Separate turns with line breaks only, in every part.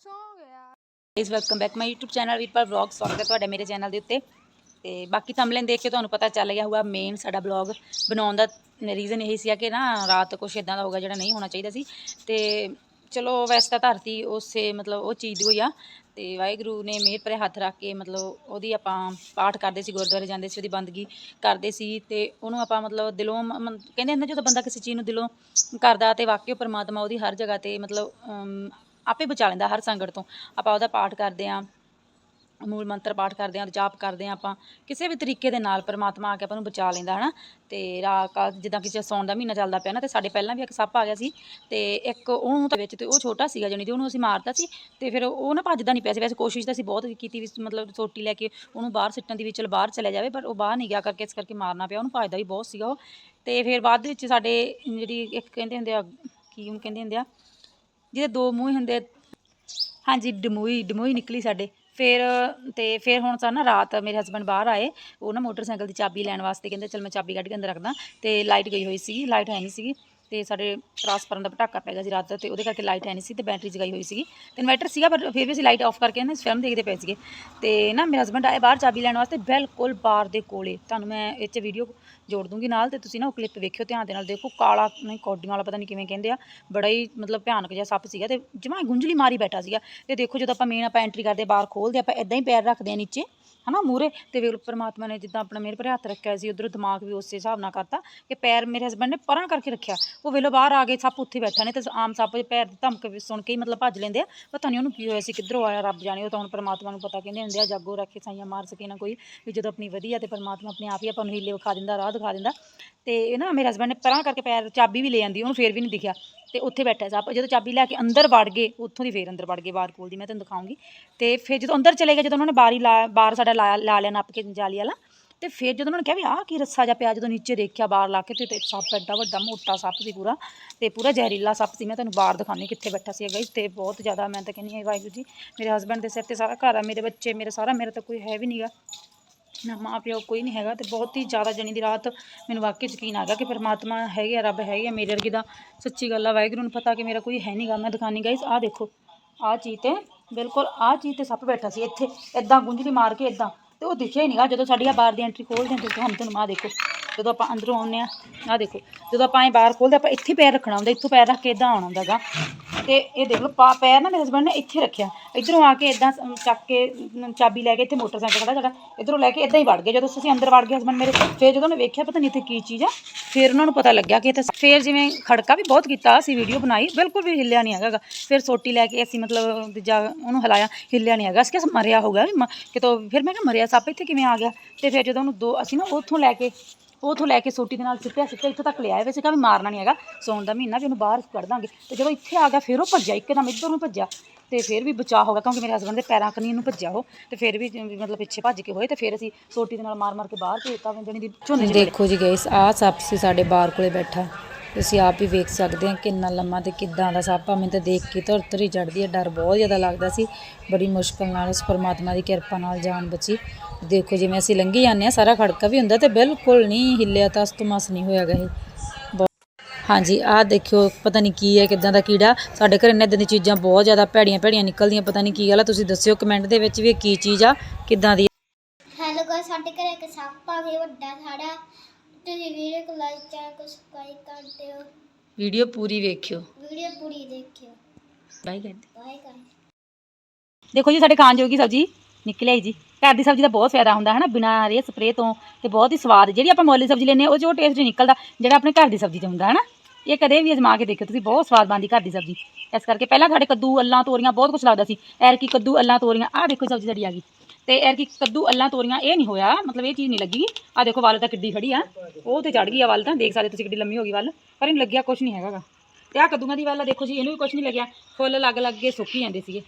ਸੌ ਗਿਆ
guys welcome back my YouTube channel Veerpal vlog ਸਵਾਗਤ ਹੈ ਤੁਹਾਡਾ ਮੇਰੇ ਚੈਨਲ ਦੇ ਉੱਤੇ। ਤੇ ਬਾਕੀ ਥੰਬਲੇਨ ਦੇਖ ਕੇ ਤੁਹਾਨੂੰ ਪਤਾ ਚੱਲ ਗਿਆ ਹੋਊਗਾ ਮੇਨ ਸਾਡਾ ਬਲੌਗ ਬਣਾਉਣ ਦਾ ਰੀਜ਼ਨ ਇਹ ਸੀ ਕਿ ਨਾ ਰਾਤ ਕੁਛ ਇਦਾਂ ਦਾ ਹੋਗਾ ਜਿਹੜਾ ਨਹੀਂ ਹੋਣਾ ਚਾਹੀਦਾ ਸੀ। ਤੇ ਚਲੋ ਵੈਸੇ ਤਾਂ ਧਰਤੀ ਉਸੇ ਮਤਲਬ ਉਹ ਚੀਜ਼ ਦੀ ਹੋਈ ਆ। ਤੇ ਵਾਹਿਗੁਰੂ ਨੇ ਮਿਹਰ ਭਰੇ ਹੱਥ ਰੱਖ ਕੇ ਮਤਲਬ ਉਹਦੀ ਆਪਾਂ ਪਾਠ ਕਰਦੇ ਸੀ, ਗੁਰਦੁਆਰੇ ਜਾਂਦੇ ਸੀ, ਉਹਦੀ ਬੰਦਗੀ ਕਰਦੇ ਸੀ ਤੇ ਉਹਨੂੰ ਆਪਾਂ ਮਤਲਬ ਦਿਲੋਂ ਕਹਿੰਦੇ ਹੁੰਦੇ ਜਦੋਂ ਬੰਦਾ ਕਿਸੇ ਚੀਜ਼ ਨੂੰ ਦਿਲੋਂ ਕਰਦਾ ਤੇ ਵਾਕਿਓ ਪਰਮਾਤਮਾ ਉਹਦੀ ਹਰ ਜਗ੍ਹਾ ਤੇ ਮਤਲਬ ਆਪੇ ਬਚਾ ਲੈਂਦਾ ਹਰ ਸੰਕਟ ਤੋਂ। ਆਪਾਂ ਉਹਦਾ ਪਾਠ ਕਰਦੇ ਆਂ ਮੂਲ ਮੰਤਰ ਪਾਠ ਕਰਦੇ ਆਂ ਜਾਪ ਕਰਦੇ ਆਂ ਆਪਾਂ, ਕਿਸੇ ਵੀ ਤਰੀਕੇ ਦੇ ਨਾਲ ਪਰਮਾਤਮਾ ਆ ਕੇ ਆਪਾਂ ਨੂੰ ਬਚਾ ਲੈਂਦਾ, ਹਨਾ? ਤੇ ਰਾਤ ਜਿੱਦਾਂ ਕਿਸੇ ਸੌਣ ਦਾ ਮਹੀਨਾ ਚੱਲਦਾ ਪਿਆ ਨਾ, ਤੇ ਸਾਡੇ ਪਹਿਲਾਂ ਵੀ ਇੱਕ ਸੱਪ ਆ ਗਿਆ ਸੀ, ਤੇ ਇੱਕ ਉਹਨੂੰ ਤਾਂ ਵਿੱਚ ਤੇ ਉਹ ਛੋਟਾ ਸੀਗਾ ਜਾਣੀ ਤੇ ਉਹਨੂੰ ਅਸੀਂ ਮਾਰਤਾ ਸੀ, ਤੇ ਫਿਰ ਉਹ ਨਾ ਭੱਜਦਾ ਨਹੀਂ ਪਿਆ ਸੀ। ਵੈਸੇ ਕੋਸ਼ਿਸ਼ ਤਾਂ ਅਸੀਂ ਬਹੁਤ ਕੀਤੀ ਵੀ ਮਤਲਬ ਸੋਟੀ ਲੈ ਕੇ ਉਹਨੂੰ ਬਾਹਰ ਸਿੱਟਣ ਦੀ ਵੀ, ਚਲ ਬਾਹਰ ਚਲੇ ਜਾਵੇ, ਪਰ ਉਹ ਬਾਹਰ ਨਹੀਂ ਗਿਆ ਕਰਕੇ, ਇਸ ਕਰਕੇ ਮਾਰਨਾ ਪਿਆ, ਉਹਨੂੰ ਭੱਜਦਾ ਵੀ ਬਹੁਤ ਸੀਗਾ ਉਹ। ਤੇ ਫਿਰ ਬਾਅਦ ਵਿੱਚ ਸਾਡੇ ਜਿਹੜੀ ਇੱਕ ਕਹਿੰਦੇ ਹੁੰਦੇ ਆ, ਕੀ ਉਹਨੂੰ ਕਹਿੰਦੇ ਹੁੰਦੇ ਆ, ਜਿਹਦੇ ਦੋ ਮੂੰਹ ਹੁੰਦੇ, ਹਾਂਜੀ, ਡਮੂਈ ਡਮੂਈ ਨਿਕਲੀ ਸਾਡੇ। ਫਿਰ, ਤੇ ਫਿਰ ਹੁਣ ਸਾ ਨਾ ਰਾਤ ਮੇਰੇ ਹਸਬੰਡ ਬਾਹਰ ਆਏ, ਉਹ ਨਾ ਮੋਟਰਸਾਈਕਲ ਦੀ ਚਾਬੀ ਲੈਣ ਵਾਸਤੇ ਕਹਿੰਦੇ, ਚਲ ਮੈਂ ਚਾਬੀ ਕੱਢ ਕੇ ਅੰਦਰ ਰੱਖਦਾ, ਤੇ ਲਾਈਟ ਗਈ ਹੋਈ ਸੀ ਲਾਈਟ ਹੈ ਨਹੀਂ ਸੀਗੀ। ਤੇ ਸਾਡੇ ਟਰਾਂਸਫਾਰਮ ਦਾ ਪਟਾਕਾ ਪੈ ਗਿਆ ਸੀ ਰਾਤ ਤੇ ਉਹਦੇ ਕਰਕੇ ਲਾਈਟ ਹੈ ਨਹੀਂ ਸੀ ਤੇ ਬੈਟਰੀ ਜਗਾਈ ਹੋਈ ਸੀਗੀ। ਤੇ ਇਨਵਰਟਰ ਸੀਗਾ ਪਰ ਫਿਰ ਵੀ ਅਸੀਂ ਲਾਈਟ ਆਫ ਕਰਕੇ ਨਾ ਫਿਲਮ ਦੇਖਦੇ ਪਏ ਸੀਗੇ। ਤੇ ਨਾ ਮੇਰੇ ਹਸਬੰਡ ਆਏ ਬਾਹਰ ਚਾਬੀ ਲੈਣ ਵਾਸਤੇ ਬਿਲਕੁਲ ਬਾਰ ਦੇ ਕੋਲੇ। ਤੁਹਾਨੂੰ ਮੈਂ ਇਹ 'ਚ ਵੀਡੀਓ ਜੋੜ ਦੂੰਗੀ ਨਾਲ ਤੇ ਤੁਸੀਂ ਨਾ ਉਹ ਕਲਿੱਪ ਵੇਖਿਓ ਧਿਆਨ ਦੇ ਨਾਲ। ਦੇਖੋ ਕਾਲਾ ਨਹੀਂ ਕੌਡੀਆਂ ਵਾਲਾ ਪਤਾ ਨਹੀਂ ਕਿਵੇਂ ਕਹਿੰਦੇ ਆ। ਬੜਾ ਹੀ ਮਤਲਬ ਭਿਆਨਕ ਜਿਹਾ ਸੱਪ ਸੀਗਾ ਤੇ ਜਮਾਂ ਗੁੰਝਲੀ ਮਾਰੀ ਬੈਠਾ ਸੀਗਾ। ਤੇ ਦੇਖੋ ਜਦੋਂ ਆਪਾਂ ਮੇਨ ਆਪਾਂ ਐਂਟਰੀ ਕਰਦੇ ਬਾਹਰ ਖੋਲਦੇ ਆਪਾਂ ਇਦਾਂ ਹੀ ਪੈਰ ਰੱਖਦੇ ਆ ਨੀਚੇ। ਹਨਾ ਮੂਰੇ ਤੇ ਵੇਖ ਲਓ, ਪਰਮਾਤਮਾ ਨੇ ਜਿੱਦਾਂ ਆਪਣਾ ਮੇਰੇ ਪਰ ਹੱਥ ਰੱਖਿਆ ਸੀ, ਉਧਰੋਂ ਦਿਮਾਗ ਵੀ ਉਸੇ ਹਿਸਾਬ ਨਾਲ ਕਰਤਾ ਕਿ ਪੈਰ ਮੇਰੇ ਹਸਬੰਡ ਨੇ ਪਰਾਂ ਕਰਕੇ ਰੱਖਿਆ। ਉਹ ਵੇਲੋ ਬਾਹਰ ਆ ਗਏ ਸੱਪ ਉੱਥੇ ਬੈਠਾ ਨੇ ਤੇ ਆਮ ਸੱਪ ਦੇ ਪੈਰ ਦੀ ਧਮਕ ਵੀ ਸੁਣ ਕੇ ਹੀ ਮਤਲਬ ਭੱਜ ਲੈਂਦੇ ਆ। ਪਤਾ ਨਹੀਂ ਉਹਨੂੰ ਕੀ ਹੋਇਆ ਸੀ, ਕਿੱਧਰੋਂ ਆਇਆ ਰੱਬ ਜਾਣੇ, ਉਹ ਤਾਂ ਹੁਣ ਪਰਮਾਤਮਾ ਨੂੰ ਪਤਾ ਕਹਿੰਦੇ ਹੁੰਦੇ ਆ, ਜਾਗੋ ਰੱਖੇ, ਸਾਈਆਂ ਮਾਰ ਸਕੇ ਨਾ ਕੋਈ, ਵੀ ਜਦੋਂ ਆਪਣੀ ਵਧੀਆ ਤੇ ਪਰਮਾਤਮਾ ਆਪਣੇ ਆਪ ਹੀ ਆਪਾਂ ਨੂੰ ਹੀਲੇ ਵਿਖਾ ਦਿੰਦਾ, ਰਾਹ ਦਿਖਾ ਦਿੰਦਾ। ਤੇ ਇਹ ਨਾ ਮੇਰੇ ਹਸਬੰਡ ਨੇ ਪਰਾਂ ਕਰਕੇ ਪੈਰ ਚਾਬੀ ਵੀ ਲੈ ਆਂਦੀ, ਉਹਨੂੰ ਫੇਰ ਵੀ ਨਹੀਂ ਦਿਖਿਆ। ਤੇ ਉੱਥੇ ਬੈਠਾ ਸੀ ਸੱਪ ਜਦੋਂ ਚਾਬੀ ਲੈ ਕੇ ਅੰਦਰ ਵੜ ਗਏ, ਉੱਥੋਂ ਦੀ ਫੇਰ ਅੰਦਰ ਵੜ ਗਏ, ਬਾਹਰ ਕੋਲ ਦੀ, ਮੈਂ ਤੁਹਾਨੂੰ ਦਿਖਾਉਂਗੀ। ਤੇ ਫਿਰ ਜਦੋਂ ਅੰਦਰ ਚਲੇ ਗਏ, ਜਦੋਂ ਉਹਨਾਂ ਨੇ ਬਾਰੀ ਲਾ, ਬਾਹਰ ਸਾਡਾ ਲਾ ਲਾ ਲਿਆ ਨੱਪ ਕੇ ਜਾਲੀ ਵਾਲਾ, ਤੇ ਫਿਰ ਜਦੋਂ ਉਹਨਾਂ ਨੇ ਕਿਹਾ ਵੀ, ਆਹ ਕੀ ਰੱਸਾ ਜਿਹਾ ਪਿਆ ਜਦੋਂ ਨੀਚੇ ਦੇਖਿਆ ਬਾਹਰ ਲਾ ਕੇ ਤੇ ਸੱਪ ਐਡਾ ਵੱਡਾ, ਮੋਟਾ ਸੱਪ ਸੀ ਪੂਰਾ, ਤੇ ਪੂਰਾ ਜ਼ਹਿਰੀਲਾ ਸੱਪ ਸੀ। ਮੈਂ ਤੁਹਾਨੂੰ ਬਾਹਰ ਦਿਖਾਉਂਦੀ ਕਿੱਥੇ ਬੈਠਾ ਸੀ ਗਾਇਸ ਤੇ ਬਹੁਤ ਜ਼ਿਆਦਾ ਮੈਂ ਤਾਂ ਕਹਿੰਦੀ ਹਾਂ, ਵਾਹਿਗੁਰੂ ਜੀ, ਮੇਰੇ ਹਸਬੰਡ ਦੇ ਸਿਰ ਤੇ ਸਾਰਾ ਘਰ ਆ, ਮੇਰੇ ਬੱਚੇ, ਮੇਰੇ ਸਾਰਾ, ਮੇਰਾ ਤਾਂ ਕੋਈ ਹੈ ਵੀ ਨਹੀਂਗਾ ਨਾ ਮਾਂ ਪਿਓ ਕੋਈ ਨਹੀਂ ਹੈਗਾ ਤੇ ਬਹੁਤ ਹੀ ਜ਼ਿਆਦਾ ਜਣੀ ਦੀ ਰਾਤ ਮੈਨੂੰ ਵਾਕਈ ਯਕੀਨ ਆ ਗਿਆ ਕਿ ਪਰਮਾਤਮਾ ਹੈਗੇ ਆ, ਰੱਬ ਹੈਗੇ ਆ, ਮੇਰੇ ਵਰਗੀ ਦਾ। ਸੱਚੀ ਗੱਲ ਆ, ਵਾਹਿਗੁਰੂ ਨੂੰ ਪਤਾ ਕਿ ਮੇਰਾ ਕੋਈ ਹੈ ਨਹੀਂਗਾ ਮੈਂ ਦਿਖਾਣੀ ਗਾਇਸ ਆਹ ਦੇਖੋ, ਆਹ ਚੀਜ਼ ਤੇ, ਬਿਲਕੁਲ ਆਹ ਚੀਜ਼ ਤੇ ਸੱਪ ਬੈਠਾ ਸੀ ਇੱਥੇ। ਇਦਾਂ ਗੁੰਝਲੀ ਮਾਰ ਕੇ ਇਦਾਂ ਤੇ ਉਹ ਦਿਖਿਆ ਹੀ ਨਹੀਂਗਾ ਜਦੋਂ ਸਾਡੀ ਆ ਬਾਹਰ ਦੀ ਐਂਟਰੀ ਖੋਲਦੇ ਹਾਂ ਤੇ ਤੁਹਾਨੂੰ ਤੁਹਾਨੂੰ ਆਹ ਦੇਖੋ। ਜਦੋਂ ਆਪਾਂ ਅੰਦਰੋਂ ਆਉਂਦੇ ਆ ਆਹ ਦੇਖੋ। ਜਦੋਂ ਆਪਾਂ ਐ ਬਾਹਰ ਖੋਲਦੇ ਆਪਾਂ ਇੱਥੇ ਪੈਰ ਰੱਖਣਾ ਹੁੰਦਾ, ਇੱਥੋਂ ਪੈਰ ਰੱਖ ਕੇ ਇਦਾਂ ਆਉਣਾ ਹੁੰਦਾਗਾ ਤੇ ਇਹ ਦੇਖ ਲਓ, ਪਾ ਪੈਰ ਨਾ ਮੇਰੇ ਹਸਬੰਡ ਨੇ ਇੱਥੇ ਰੱਖਿਆ। ਇਧਰੋਂ ਆ ਕੇ ਇਦਾਂ ਚੱਕ ਕੇ ਚਾਬੀ ਲੈ ਕੇ ਇੱਥੇ ਮੋਟਰਸਾਈਕਲ ਖੜਾ ਸਾਡਾ। ਇਧਰੋਂ ਲੈ ਕੇ ਇਦਾਂ ਹੀ ਵੜ ਗਏ। ਜਦੋਂ ਅਸੀਂ ਅੰਦਰ ਵੜ ਗਏ ਹਸਬੰਡ ਮੇਰੇ ਫਿਰ ਜਦੋਂ ਉਹਨੇ ਵੇਖਿਆ ਪਤਾ ਨਹੀਂ ਇੱਥੇ ਕੀ ਚੀਜ਼ ਆ, ਫਿਰ ਉਹਨਾਂ ਨੂੰ ਪਤਾ ਲੱਗਿਆ ਕਿ ਇੱਥੇ ਫਿਰ ਜਿਵੇਂ ਖੜਕਾ ਵੀ ਬਹੁਤ ਕੀਤਾ, ਅਸੀਂ ਵੀਡੀਓ ਬਣਾਈ। ਬਿਲਕੁਲ ਵੀ ਹਿੱਲਿਆ ਨਹੀਂ ਹੈਗਾ ਗਾ। ਫਿਰ ਸੋਟੀ ਲੈ ਕੇ ਅਸੀਂ ਮਤਲਬ ਦੂਜਾ ਉਹਨੂੰ ਹਲਾਇਆ, ਹਿੱਲਿਆ ਨਹੀਂ ਹੈਗਾ। ਅਸੀਂ ਕਿ ਮਰਿਆ ਹੋਗਾ ਮ- ਕਿਤੋਂ ਫਿਰ ਮੈਂ ਕਿਹਾ ਮਰਿਆ, ਸੱਪ ਇੱਥੇ ਕਿਵੇਂ ਆ ਗਿਆ? ਤੇ ਫਿਰ ਜਦੋਂ ਉਹਨੂੰ ਦੋ ਅਸੀਂ ਨਾ ਉੱਥੋਂ ਲੈ ਕੇ ਉਥੋਂ ਲੈ ਕੇ ਸੋਟੀ ਦੇ ਨਾਲ ਸਿੱਟਿਆ ਸਿੱਟਿਆ ਇੱਥੋਂ ਤੱਕ ਲਿਆਇਆ ਵੈਸੇ ਕਾ ਵੀ ਮਾਰਨਾ ਨਹੀਂ ਹੈਗਾ, ਸੌਣ ਦਾ ਮਹੀਨਾ ਵੀ ਉਹਨੂੰ ਬਾਹਰ ਕੱਢ ਦਾਂਗੇ। ਤੇ ਜਦੋਂ ਇੱਥੇ ਆ ਗਿਆ, ਫਿਰ ਉਹ ਭੱਜਿਆ, ਇੱਕਦਮ ਇੱਧਰ ਨੂੰ ਭੱਜਿਆ। ਤੇ ਫਿਰ ਵੀ ਬਚਾਅ ਹੋ ਗਿਆ, ਕਿਉਂਕਿ ਮੇਰੇ ਹਸਬੰਦ ਦੇ ਪੈਰਾਂ ਕਨੀ ਇਹਨੂੰ ਭੱਜਿਆ ਉਹ। ਤੇ ਫਿਰ ਵੀ ਮਤਲਬ ਪਿੱਛੇ ਭੱਜ ਕੇ ਹੋਏ, ਤੇ ਫਿਰ ਅਸੀਂ ਸੋਟੀ ਦੇ ਨਾਲ ਮਾਰ ਮਾਰ ਕੇ ਬਾਹਰ ਭੇਜਤਾ ਜਣੀ ਦੀ ਝੋਨੇ
ਦੇਖੋ ਜੀ ਗਏ ਆਹ ਸੱਪ ਸੀ ਸਾਡੇ ਬਾਹਰ ਕੋਲੇ ਬੈਠਾ। ਤੁਸੀਂ ਆਪ ਹੀ ਵੇਖ ਸਕਦੇ ਆ ਕਿੰਨਾ ਲੰਮਾ ਤੇ ਕਿੱਦਾਂ ਦਾ ਸੱਪ ਆ ਮੈਨੂੰ ਤਾਂ ਦੇਖ ਕੇ ਧੁਰ ਧੁਰ ਹੀ ਚੜਦੀ ਹੈ ਡਰ ਬਹੁਤ ਜ਼ਿਆਦਾ ਲੱਗਦਾ ਸੀ। ਬੜੀ ਮੁਸ਼ਕਲ ਨਾਲ ਉਸ ਪਰਮਾਤਮਾ ਦੀ ਕਿਰਪਾ ਨਾਲ ਜਾਨ ਬਚੀ। ਦੇਖੋ ਜਿਵੇਂ ਅਸੀਂ ਲੰਘੀ ਜਾਂਦੇ ਆ, ਸਾਰਾ ਖੜਕਾ ਵੀ ਹੁੰਦਾ ਤੇ ਬਿਲਕੁਲ ਨਹੀਂ ਹਿੱਲਿਆ ਤਾਂ ਅਸਤਮਸ ਨਹੀਂ ਹੋਇਆਗਾ ਇਹ। ਹਾਂਜੀ, ਆਹ ਦੇਖਿਓ, ਪਤਾ ਨਹੀਂ ਕੀ ਹੈ, ਕਿੱਦਾਂ ਦਾ ਕੀੜਾ। ਸਾਡੇ ਘਰ ਇਹਨਾਂ ਇਦਾਂ ਦੀਆਂ ਚੀਜ਼ਾਂ ਬਹੁਤ ਜ਼ਿਆਦਾ ਭੈੜੀਆਂ ਭੈੜੀਆਂ ਨਿਕਲਦੀਆਂ, ਪਤਾ ਨਹੀਂ ਕੀ ਗੱਲ ਆ। ਤੁਸੀਂ ਦੱਸਿਓ ਕਮੈਂਟ ਦੇ ਵਿੱਚ ਵੀ ਕੀ ਚੀਜ਼ ਆ, ਕਿੱਦਾਂ ਦੀ
ਹੈਲੋ ਗਾਇਸ ਸਾਡੇ ਘਰੇ ਇੱਕ ਸੱਪ ਆ ਗਿਆ ਵੱਡਾ ਸਾਡਾ ਤੁਸੀਂ ਵੀਡੀਓ ਕੋ ਲਾਈਕ ਚੈਨਲ ਕੋ ਸਬਸਕ੍ਰਾਈਬ ਕਰ ਦਿਓ।
ਵੀਡੀਓ ਪੂਰੀ ਵੇਖਿਓ।
ਵੀਡੀਓ ਪੂਰੀ ਦੇਖਿਓ।
ਬਾਈ ਕਰਦੇ।
ਬਾਏ ਗਾਇਸ
ਦੇਖੋ ਜੀ ਸਾਡੇ ਖਾਣ ਜੋਗੀ ਸਬਜ਼ੀ ਨਿਕਲਿਆ ਜੀ। ਘਰ ਦੀ ਸਬਜ਼ੀ ਦਾ ਬਹੁਤ ਫਾਇਦਾ ਹੁੰਦਾ ਹੈ ਨਾ ਬਿਨਾਂ ਰੇ ਸਪਰੇ ਤੋਂ ਤੇ ਬਹੁਤ ਹੀ ਸਵਾਦ। ਜਿਹੜੀ ਆਪਾਂ ਮੁੱਲ ਸਬਜ਼ੀ ਲੈਂਦੇ ਹਾਂ ਉਹ ਉਹ ਟੇਸਟ ਨਹੀਂ ਨਿਕਲਦਾ ਜਿਹੜਾ ਆਪਣੇ ਘਰ ਦੀ ਸਬਜ਼ੀ 'ਚ ਹੁੰਦਾ ਹੈ ਨਾ ਇਹ ਕਦੇ ਵੀ ਅਜਮਾ ਕੇ ਦੇਖਿਓ ਤੁਸੀਂ ਬਹੁਤ ਸਵਾਦ ਬਣਦੀ ਘਰ ਦੀ ਸਬਜ਼ੀ। ਇਸ ਕਰਕੇ ਪਹਿਲਾਂ ਸਾਡੇ ਕੱਦੂ ਅੱਲਾਂ ਤੋਰੀਆਂ ਬਹੁਤ ਕੁਝ ਲੱਗਦਾ ਸੀ। ਐਰ ਕੀ ਕੱਦੂ ਅੱਲਾਂ ਤੋਰੀਆਂ ਆਹ ਦੇਖੋ ਸਬਜ਼ੀ ਸਾਡੀ ਆ ਗਈ। ਤੇ ਐਰ ਕੀ ਕੱਦੂ ਅੱਲਾਂ ਤੋਰੀਆਂ, ਇਹ ਨਹੀਂ ਹੋਇਆ, ਮਤਲਬ ਇਹ ਚੀਜ਼ ਨਹੀਂ ਲੱਗੀ। ਆਹ ਦੇਖੋ ਵੱਲ ਤਾਂ ਕਿੱਡੀ ਖੜੀ ਆ। ਉਹ ਤੇ ਚੜ ਗਈ ਆ ਵੱਲ ਤਾਂ, ਦੇਖ ਸਕਦੇ ਤੁਸੀਂ ਕਿੱਡੀ ਲੰਮੀ ਹੋ ਗਈ ਵੱਲ। ਪਰ ਇਹਨੂੰ ਲੱਗਿਆ ਕੁਝ ਨਹੀਂ ਹੈਗਾ ਗਾ। ਤੇ ਆਹ ਕੱਦੂਆਂ ਦੀ ਵੱਲ ਆ, ਦੇਖੋ ਜੀ, ਇਹਨੂੰ ਵੀ ਕੁਝ ਨਹੀਂ ਲੱਗਿਆ। ਫੁੱਲ ਲੱਗ ਲੱਗ ਕੇ ਸੁੱਕੀ ਜਾਂਦੇ ਸੀਗੇ।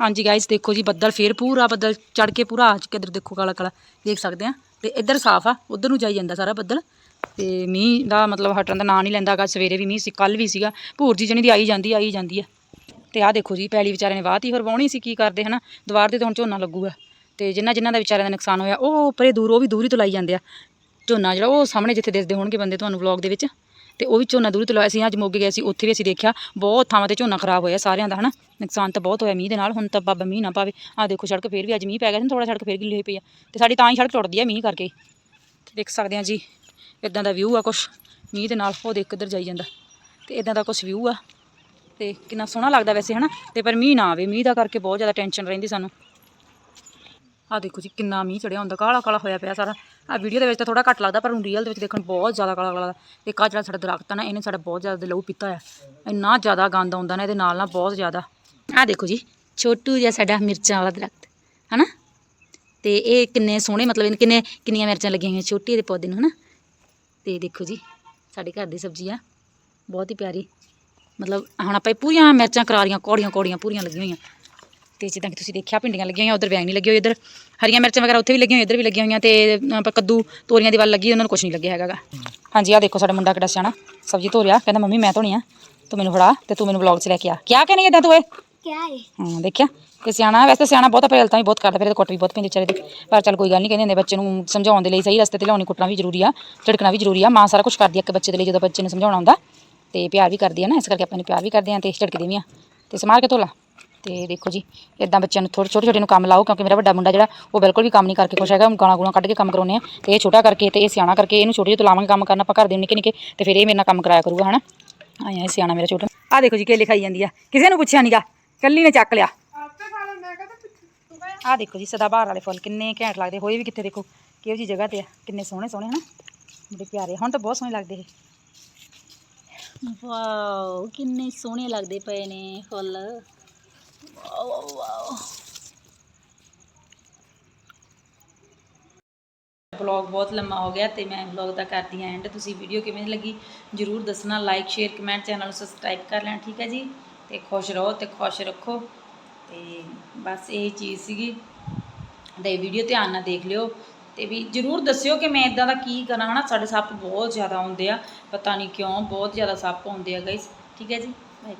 ਹਾਂਜੀ ਗਾਇਸ ਦੇਖੋ ਜੀ, ਬੱਦਲ ਫੇਰ ਪੂਰਾ ਬੱਦਲ ਚੜ ਕੇ ਪੂਰਾ ਆ ਚੁੱਕਿਆ ਇੱਧਰ ਦੇਖੋ ਕਾਲਾ ਕਾਲਾ, ਦੇਖ ਸਕਦੇ ਆ। ਤੇ ਇੱਧਰ ਸਾਫ਼ ਆ, ਉਧਰ ਨੂੰ ਜਾਈ ਜਾਂਦਾ ਸਾਰਾ ਬੱਦਲ। ਤੇ ਮੀਂਹ ਦਾ ਮਤਲਬ ਹਟਣ ਦਾ ਨਾਂ ਨਹੀਂ ਲੈਂਦਾਗਾ ਸਵੇਰੇ ਵੀ ਮੀਂਹ ਸੀ ਕੱਲ ਵੀ ਸੀਗਾ। ਭੂਰ ਜੀ ਜਣੀ ਦੀ ਆਈ ਜਾਂਦੀ ਆਈ ਜਾਂਦੀ ਆ। ਤੇ ਆਹ ਦੇਖੋ ਜੀ, ਪੈਲੀ ਵਿਚਾਰੇ ਨੇ ਵਾਹਤੀ ਹੋਰ ਵਾਹੁਣੀ ਸੀ ਕੀ ਕਰਦੇ, ਹਨਾ? ਦੁਆਰ ਦੇ ਤੇ ਹੁਣ ਝੋਨਾ ਲੱਗੂਗਾ। ਤੇ ਜਿਨ੍ਹਾਂ ਜਿਨ੍ਹਾਂ ਦਾ ਵਿਚਾਰਿਆਂ ਦਾ ਨੁਕਸਾਨ ਹੋਇਆ, ਉਹ ਪਰੇ ਦੂਰ, ਉਹ ਵੀ ਦੂਰ ਹੀ ਤੋਂ ਲਾਈ ਜਾਂਦੇ ਆ। ਝੋਨਾ ਜਿਹੜਾ, ਉਹ ਸਾਹਮਣੇ ਜਿੱਥੇ ਦਿਸਦੇ ਹੋਣਗੇ ਬੰਦੇ ਤੁਹਾਨੂੰ ਵਲੌਗ ਦੇ ਵਿੱਚ, ਤੇ ਉਹ ਵੀ ਝੋਨਾ ਦੂਰ ਤੋਂ ਲਾਇਆ ਸੀ ਅੱਜ ਮੋਗੇ ਗਏ ਸੀ, ਉੱਥੇ ਵੀ ਅਸੀਂ ਦੇਖਿਆ, ਬਹੁਤ ਥਾਵਾਂ ਤੇ ਝੋਨਾ ਖਰਾਬ ਹੋਇਆ ਸਾਰਿਆਂ ਦਾ, ਹਨਾ? ਨੁਕਸਾਨ ਤਾਂ ਬਹੁਤ ਹੋਇਆ ਮੀਂਹ ਦੇ ਨਾਲ, ਹੁਣ ਤਾਂ ਬਾਬਾ ਮੀਂਹ ਨਾ ਪਾਵੇ। ਆਹ ਦੇਖੋ, ਸੜਕ ਫੇਰ ਵੀ ਅੱਜ ਮੀਂਹ ਪੈ ਗਿਆ ਸੀ ਥੋੜਾ ਸੜਕ ਫੇਰ ਗਿੱਲੀ ਹੋਈ ਪਈ ਆ। ਤੇ ਸਾਡੀ ਤਾਂ ਹੀ ਸੜਕ ਟੁੱਟਦੀ ਆ ਮੀਂਹ ਕਰਕੇ। ਦੇਖ ਸਕਦੇ ਆ ਜੀ, ਇਦਾਂ ਦਾ ਵਿਊ ਆ ਕੁਛ, ਮੀਂਹ ਦੇ ਨਾਲ ਉਹ ਦੇਖ ਕਿੱਧਰ ਜਾਈ ਜਾਂਦਾ। ਤੇ ਇਦਾਂ ਦਾ ਕੁਛ ਵਿਊ ਆ। ਤੇ ਕਿੰਨਾ ਸੋਹਣਾ ਲੱਗਦਾ ਵੈਸੇ, ਹਨਾ? ਤੇ ਪਰ ਮੀਂਹ ਨਾ ਆਵੇ, ਮੀਂਹ ਦਾ ਕਰਕੇ ਬਹੁਤ ਜ਼ਿਆਦਾ ਟੈਨਸ਼ਨ ਰਹਿੰਦੀ ਸਾਨੂੰ। ਆ ਦੇਖੋ ਜੀ, ਕਿੰਨਾ ਮੀਂਹ ਚੜਿਆ, ਹੁੰਦਾ ਕਾਲਾ ਕਾਲਾ ਹੋਇਆ ਪਿਆ ਸਾਰਾ। ਆ ਵੀਡੀਓ ਦੇ ਵਿੱਚ ਤਾਂ ਥੋੜਾ ਘੱਟ ਲੱਗਦਾ, ਪਰ ਹੁਣ ਰੀਅਲ ਦੇ ਵਿੱਚ ਦੇਖਣ ਬਹੁਤ ਜ਼ਿਆਦਾ ਕਾਲਾ ਕਾਲਾ ਲੱਗਦਾ। ਤੇ ਕਾ ਜਿਹੜਾ ਸਾਡਾ ਦਰਖਤ ਆ ਨਾ, ਇਹਨੇ ਸਾਡਾ ਬਹੁਤ ਜ਼ਿਆਦਾ ਲਹੂ ਪੀਤਾ ਹੋਇਆ। ਇੰਨਾ ਜ਼ਿਆਦਾ ਗੰਦ ਆਉਂਦਾ ਨਾ, ਇਹਦੇ ਨਾਲ ਨਾ ਬਹੁਤ ਜ਼ਿਆਦਾ। ਆ ਦੇਖੋ ਜੀ, ਛੋਟੂ ਜਿਹਾ ਸਾਡਾ ਮਿਰਚਾਂ ਵਾਲਾ ਦਰਖਤ, ਹਨਾ? ਤੇ ਇਹ ਕਿੰਨੇ ਸੋਹਣੇ, ਮਤਲਬ ਇਹਨੇ ਕਿੰਨੇ, ਕਿੰਨੀਆਂ ਮਿਰਚਾਂ ਲੱਗੀਆਂ ਹੋਈਆਂ ਛੋਟੀ ਦੇ ਪੌਦੇ ਨੂੰ, ਹਨਾ? ਤੇ ਦੇਖੋ ਜੀ, ਸਾਡੇ ਘਰ ਦੀ ਸਬਜ਼ੀ ਆ, ਬਹੁਤ ਹੀ ਪਿਆਰੀ। ਮਤਲਬ ਹੁਣ ਆਪਾਂ ਪੂਰੀਆਂ ਮਿਰਚਾਂ ਕਰਾਰੀਆਂ ਕੌੜੀਆਂ ਕੌੜੀਆਂ ਪੂਰੀਆਂ ਲੱਗੀਆਂ ਹੋਈਆਂ। ਤੇ ਜਿੱਦਾਂ ਕਿ ਤੁਸੀਂ ਦੇਖਿਆ ਭਿੰਡੀਆਂ ਲੱਗੀਆਂ ਹੋਈਆਂ ਉਧਰ ਨਹੀਂ ਲੱਗੀ ਹੋਈ ਇੱਧਰ ਹਰੀਆਂ ਮਿਰਚਾਂ ਵਗੈਰਾ ਉੱਥੇ ਵੀ ਲੱਗੀਆਂ ਹੋਈਆਂ ਇੱਧਰ ਵੀ ਲੱਗੀਆਂ ਹੋਈਆਂ ਤੇ ਆਪਾਂ ਕੱਦੂ ਤੋਰੀਆਂ ਦੀ ਵੱਲ ਲੱਗੀ ਉਹਨਾਂ ਨੂੰ ਕੁਝ ਨਹੀਂ ਲੱਗਿਆ ਹੈਗਾ। ਹਾਂਜੀ ਆ ਦੇਖੋ ਸਾਡਾ ਮੁੰਡਾ ਕਿੱਡਾ ਸਿਆਣਾ ਸਬਜ਼ੀ ਧੋ ਰਿਹਾ ਕਹਿੰਦਾ ਮੰਮੀ ਮੈਂ ਧੋਣੀ ਆ ਤੂੰ ਮੈਨੂੰ ਫੜਾ ਤੇ ਤੂੰ ਮੈਨੂੰ ਵਲੌਗ 'ਚ ਲੈ ਕੇ ਆ। ਕਿਆ ਕਹਿੰਦੀ ਏਦਾਂ ਤੂੰ ਇਹ?
ਕਿਆ ਹੈ
ਹਾਂ ਦੇਖਿਆ। ਕਿ ਸਿਆਣਾ ਵੈਸੇ ਤਾਂ ਸਿਆਣਾ ਬਹੁਤ ਤਾਂ ਵੀ ਬਹੁਤ ਕਰਦਾ ਫਿਰ ਇਹਦੇ ਕੁੱਟ ਵੀ ਬਹੁਤ ਪੈਂਦੀ ਵਿਚਾਰੇ ਦੀ। ਪਰ ਚੱਲ ਕੋਈ ਗੱਲ ਨਹੀਂ ਕਹਿੰਦੇ ਹੁੰਦੇ ਬੱਚੇ ਨੂੰ ਸਮਝਾਉਣ ਦੇ ਲਈ ਸਹੀ ਰਸਤੇ ਤੇ ਲਿਆਉਣੀ ਕੁੱਟਣਾ ਵੀ ਜ਼ਰੂਰੀ ਆ ਝਿੜਕਣਾ ਵੀ ਜ਼ਰੂਰੀ ਆ ਮਾਂ ਸਾਰਾ ਕੁਝ ਕਰਦੀ ਆ ਇੱਕ ਬੱਚੇ ਦੇ ਲਈ ਜਦੋਂ ਬੱਚੇ ਨੂੰ ਸਮਝਾਉਣਾ ਹੁੰਦਾ। ਤੇ ਪਿਆਰ ਵੀ ਕਰਦੀ ਆ ਨਾ, ਇਸ ਕਰਕੇ ਆਪਾਂ ਨੂੰ ਪਿਆਰ ਵੀ ਕਰਦੇ ਆ ਤੇ ਝਿੜਕਦੇ ਵੀ ਆ। ਤੇ ਸਮਾਰ ਕੇ ਧੋਲਾ। ਤੇ ਦੇਖੋ ਜੀ ਇਦਾਂ ਬੱਚਿਆਂ ਨੂੰ ਥੋੜੇ ਛੋਟੇ ਛੋਟੇ ਨੂੰ ਕੰਮ ਲਾਓ, ਕਿਉਂਕਿ ਮੇਰਾ ਵੱਡਾ ਮੁੰਡਾ ਜਿਹੜਾ, ਉਹ ਬਿਲਕੁਲ ਵੀ ਕੰਮ ਨਹੀਂ ਕਰਕੇ ਖੁਸ਼ ਹੈਗਾ। ਉਹਨੂੰ ਗਾਲਾਂ ਗੂਲਾਂ ਕੱਢ ਕੇ ਕੰਮ ਕਰਾਉਂਦੇ ਆ। ਤੇ ਇਹ ਛੋਟਾ ਕਰਕੇ ਤੇ ਇਹ ਸਿਆਣਾ ਕਰਕੇ ਇਹਨੂੰ ਛੋਟੇ ਜਿਹੇ ਤੋਂ ਲਾਵਾਂਗੇ ਕੰਮ ਕਰਨਾ। ਆਪਾਂ ਘਰ ਦੇ ਨਿੱਕੇ ਨਿੱਕੇ, ਤੇ ਫਿਰ ਇਹ ਮੇਰੇ ਨਾਲ ਕੰਮ ਕਰਾਇਆ ਕਰੂਗਾ, ਹਨਾ? ਆਇਆ ਇਹ ਸਿਆਣਾ ਮੇਰਾ ਛੋਟਾ। ਆ ਦੇਖੋ ਜੀ ਕੇਲੇ ਖਾਈ ਜਾਂਦੀ ਆ। ਕਿਸੇ ਨੂੰ ਪੁੱਛਿਆ ਨਹੀਂਗਾ ਕੱਲੀ ਨੇ ਚੱਕ ਲਿਆ। ਆ ਦੇਖੋ ਜੀ, ਸਦਾਬਹਾਰ ਵਾਲੇ ਫੁੱਲ। ਕਿੰਨੇ ਘੈਂਟ ਲੱਗਦੇ। ਹੋਏ ਵੀ ਕਿੱਥੇ ਦੇਖੋ। ਕਿਹੋ ਜੀ ਜਗ੍ਹਾ ਤੇ ਆ। ਕਿੰਨੇ ਸੋਹਣੇ ਸੋਹਣੇ, ਹਨਾ? ਬੜੇ ਪਿਆਰੇ ਹੁਣ ਤਾਂ ਬਹੁਤ ਸੋਹਣੇ ਲੱਗਦੇ ਇਹ। ਵਾਓ, ਕਿੰਨੇ ਸੋਹਣੇ ਲੱਗਦੇ ਪਏ ਨੇ ਫੁੱਲ। Wow wow. ਬਲੌਗ ਬਹੁਤ ਲੰਮਾ ਹੋ ਗਿਆ ਤੇ ਮੈਂ ਬਲੌਗ ਦਾ ਕਰਦੀ ਆਂ ਐਂਡ ਤੁਸੀਂ ਵੀਡੀਓ ਕਿਵੇਂ ਲੱਗੀ, ਜਰੂਰ ਦੱਸਣਾ ਲਾਈਕ ਸ਼ੇਅਰ ਕਮੈਂਟ ਚੈਨਲ ਨੂੰ ਸਬਸਕ੍ਰਾਈਬ ਕਰ ਲੈਣਾ, ਠੀਕ ਹੈ ਜੀ? ਤੇ ਖੁਸ਼ ਰਹੋ ਤੇ ਖੁਸ਼ ਰੱਖੋ। ਤੇ ਬਸ ਇਹ ਚੀਜ਼ ਸੀਗੀ। ਤੇ ਵੀਡੀਓ ਧਿਆਨ ਨਾਲ ਦੇਖ ਲਿਓ। ਤੇ ਵੀ ਜਰੂਰ ਦੱਸਿਓ ਕਿ ਮੈਂ ਇਦਾਂ ਦਾ ਕੀ ਕਰਾਂ, ਹਨਾ? ਸਾਡੇ ਸੱਪ ਬਹੁਤ ਜ਼ਿਆਦਾ ਆਉਂਦੇ ਆ, ਪਤਾ ਨਹੀਂ ਕਿਉਂ ਬਹੁਤ ਜ਼ਿਆਦਾ ਸੱਪ ਆਉਂਦੇ ਆ ਗਾਇਸ ਠੀਕ ਹੈ ਜੀ? Bye bye